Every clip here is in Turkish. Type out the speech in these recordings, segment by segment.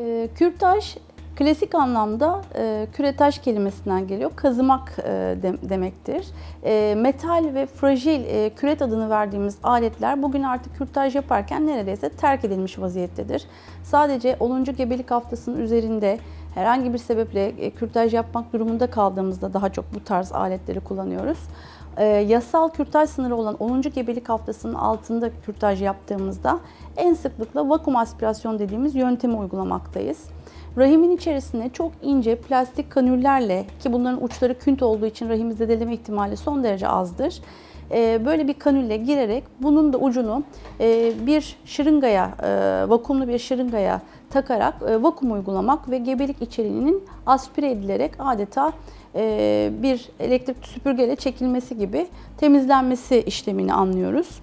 E, kürtaj klasik anlamda e, küretaj kelimesinden geliyor. Kazımak e, de- demektir. E, metal ve fragil e, küret adını verdiğimiz aletler bugün artık kürtaj yaparken neredeyse terk edilmiş vaziyettedir. Sadece 10. gebelik haftasının üzerinde herhangi bir sebeple e, kürtaj yapmak durumunda kaldığımızda daha çok bu tarz aletleri kullanıyoruz. E, yasal kürtaj sınırı olan 10. gebelik haftasının altında kürtaj yaptığımızda en sıklıkla vakum aspirasyon dediğimiz yöntemi uygulamaktayız. Rahimin içerisine çok ince plastik kanüllerle ki bunların uçları künt olduğu için rahimi zedeleme ihtimali son derece azdır. e, Böyle bir kanülle girerek bunun da ucunu bir şırıngaya, vakumlu bir şırıngaya takarak e, vakum uygulamak ve gebelik içeriğinin aspire edilerek adeta e, bir elektrik süpürgeyle çekilmesi gibi temizlenmesi işlemini anlıyoruz.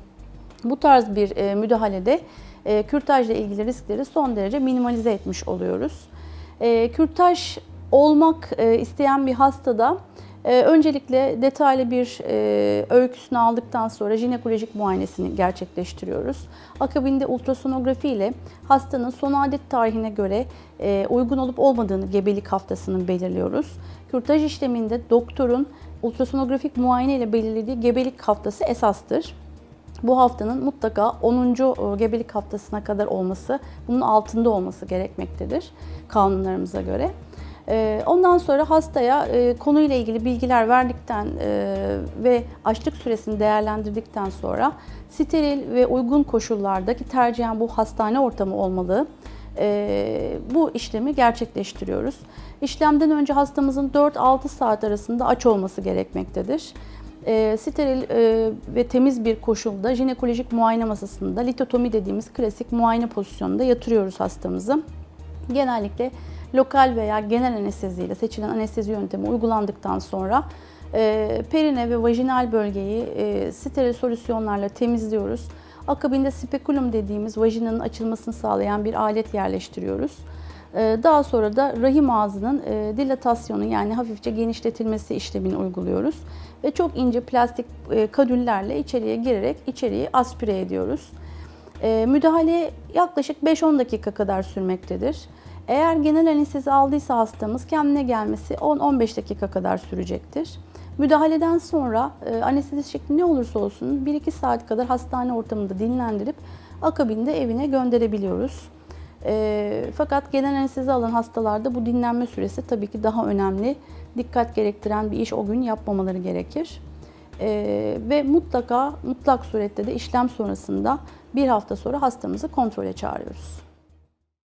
Bu tarz bir e, müdahalede e, kürtajla ilgili riskleri son derece minimalize etmiş oluyoruz. E, kürtaj olmak e, isteyen bir hastada öncelikle detaylı bir e, öyküsünü aldıktan sonra jinekolojik muayenesini gerçekleştiriyoruz. Akabinde ultrasonografi ile hastanın son adet tarihine göre e, uygun olup olmadığını gebelik haftasını belirliyoruz. Kürtaj işleminde doktorun ultrasonografik muayene ile belirlediği gebelik haftası esastır. Bu haftanın mutlaka 10. gebelik haftasına kadar olması, bunun altında olması gerekmektedir kanunlarımıza göre. Ee, Ondan sonra hastaya e, konuyla ilgili bilgiler verdikten e, ve açlık süresini değerlendirdikten sonra steril ve uygun koşullardaki tercihen bu hastane ortamı olmalı. e, Bu işlemi gerçekleştiriyoruz. İşlemden önce hastamızın 4-6 saat arasında aç olması gerekmektedir e, steril e, ve temiz bir koşulda jinekolojik muayene masasında litotomi dediğimiz klasik muayene pozisyonunda yatırıyoruz hastamızı. Genellikle lokal veya genel anesteziyle seçilen anestezi yöntemi uygulandıktan sonra e, perine ve vajinal bölgeyi e, steril solüsyonlarla temizliyoruz. Akabinde spekulum dediğimiz vajinanın açılmasını sağlayan bir alet yerleştiriyoruz. Ee, Daha sonra da rahim ağzının e, dilatasyonu yani hafifçe genişletilmesi işlemini uyguluyoruz. Ve çok ince plastik e, kadüllerle içeriye girerek içeriği aspire ediyoruz. E, Müdahale yaklaşık 5-10 dakika kadar sürmektedir. Eğer genel anestezi aldıysa hastamız kendine gelmesi 10-15 dakika kadar sürecektir. Müdahaleden sonra e, anestezi şekli ne olursa olsun 1-2 saat kadar hastane ortamında dinlendirip akabinde evine gönderebiliyoruz. E, fakat genel anestezi alan hastalarda bu dinlenme süresi tabii ki daha önemli. Dikkat gerektiren bir iş o gün yapmamaları gerekir. E, ve mutlaka mutlak surette de işlem sonrasında bir hafta sonra hastamızı kontrole çağırıyoruz.